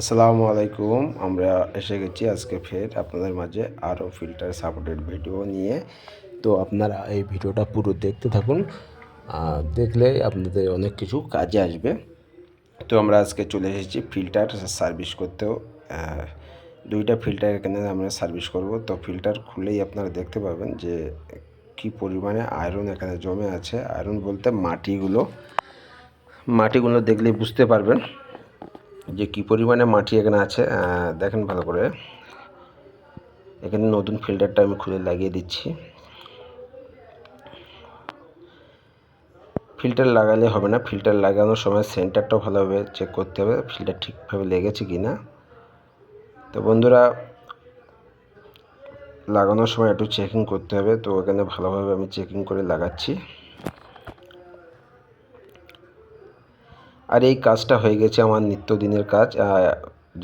আসসালামু আলাইকুম। আমরা এসে গেছি আজকে ফের আপনাদের মাঝে আরও ফিল্টার সাপোর্টেড ভিডিও নিয়ে। তো আপনারা এই ভিডিওটা পুরো দেখতে থাকুন দেখলে আপনাদের অনেক কিছু কাজে আসবে। তো আমরা আজকে চলে এসেছি ফিল্টার সার্ভিস করতেও। দুইটা ফিল্টার এখানে আমরা সার্ভিস করব। তো ফিল্টার খুলেই আপনারা দেখতে পাবেন যে কি পরিমাণে আয়রন এখানে জমে আছে। আয়রন বলতে মাটিগুলো। মাটিগুলো দেখলেই বুঝতে পারবেন। যে কি পরিমাণে মাটি এখানে আছে দেখেন ভালো করে। এখানে নতুন ফিল্টারটা আমি খুলে লাগিয়ে দিচ্ছি। ফিল্টার লাগালে হবে না, ফিল্টার লাগানোর সময় সেন্টারটাও ভালোভাবে চেক করতে হবে, ফিল্টার ঠিকভাবে লেগেছে কি না তো বন্ধুরা, লাগানোর সময় একটু চেকিং করতে হবে, তো এখানে ভালোভাবে আমি চেকিং করে লাগাচ্ছি। আর এই কাজটা হয়ে গেছে আমার নিত্যদিনের কাজ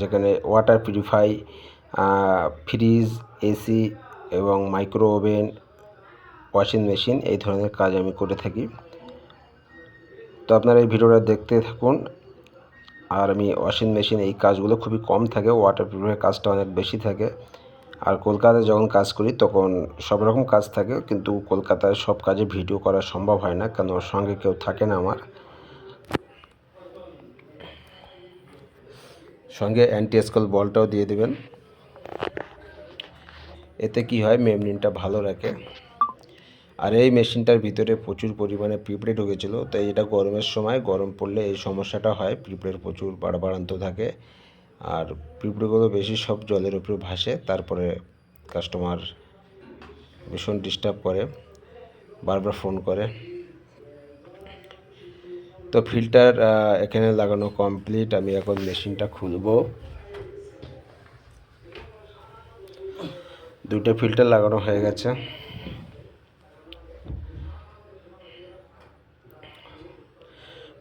যেখানে ওয়াটার পিউরিফাই ফ্রিজ এসি এবং মাইক্রো ওভেন ওয়াশিং মেশিন এই ধরনের কাজ আমি করে থাকি। তো আপনারা এই ভিডিওটা দেখতে থাকুন। আর আমি ওয়াশিং মেশিন এই কাজগুলো খুবই কম থাকে ওয়াটার পিউরিফাই কাজটা অনেক বেশি থাকে। আর কলকাতায় যখন কাজ করি তখন সব রকম কাজ থাকে, কিন্তু কলকাতায় সব কাজে ভিডিও করা সম্ভব হয় না কেন সঙ্গে কেউ থাকে না আমার। সঙ্গে অ্যান্টি স্কল বলটাও দিয়ে দেবেন। এতে কি হয় মেমরিনটা ভালো রাখে। আর এই মেশিনটার ভিতরে প্রচুর পরিমাণে পিঁপড়ে ঢুকেছিল, তাই এটা গরমের সময়, গরম পড়লে এই সমস্যাটা হয় পিঁপড়ের প্রচুর বাড়াবাড়ান্ত থাকে। আর পিঁপড়েগুলো বেশি সব জলের উপরে ভাসে, তারপরে কাস্টমার ভীষণ ডিস্টার্ব করে, বারবার ফোন করে। তো ফিল্টার এখানে লাগানো কমপ্লিট আমি এখন মেশিনটা খুলব। দুটো ফিল্টার লাগানো হয়ে গেছে।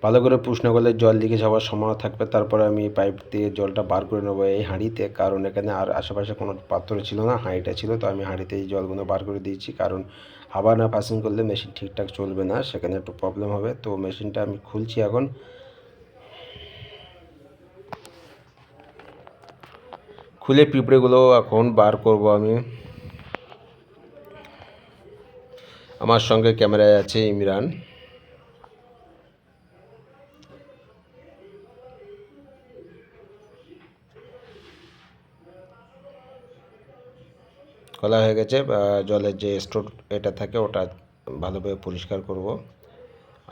ভালো করে পুষ না করলে জল লিকেজ হওয়ার সম্ভাবনা থাকবে, তারপরে আমি পাইপ দিয়ে জলটা বার করে নেব এই হাঁড়িতে। কারণ এখানে আর আশেপাশে কোনো পাত্র ছিল না, হাঁড়িটা ছিল, তো আমি হাঁড়িতে এই জলগুলো বার করে দিয়েছি। কারণ হাওয়া না পাসিং করলে মেশিন ঠিকঠাক চলবে না, সেখানে একটু প্রবলেম হবে। তো মেশিনটা আমি খুলছি এখন। খুলে পিঁপড়েগুলো এখন বার করব আমি। আমার সঙ্গে ক্যামেরায় আছে ইমরান। খোলা হয়ে গেছে জলের যে স্টোর এটা থাকে ওটা ভালোভাবে পরিষ্কার করব।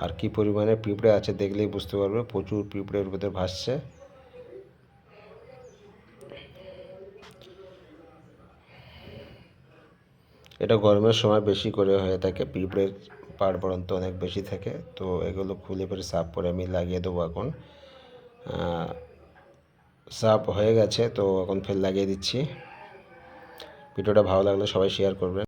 আর কি পরিমাণে পিঁপড়ে আছে দেখলেই বুঝতে পারবে, প্রচুর পিঁপড়ের ভিতরে ভাসছে। এটা গরমের সময় বেশি করে হয়ে থাকে, পিঁপড়ের পাড় পড়ন্ত অনেক বেশি থাকে, তো এগুলো খুলে পরে সাফ করে আমি লাগিয়ে দেবো এখন। সাফ হয়ে গেছে, তো এখন ফের লাগিয়ে দিচ্ছি। ভিডিওটা ভালো লাগলে সবাই শেয়ার করবেন।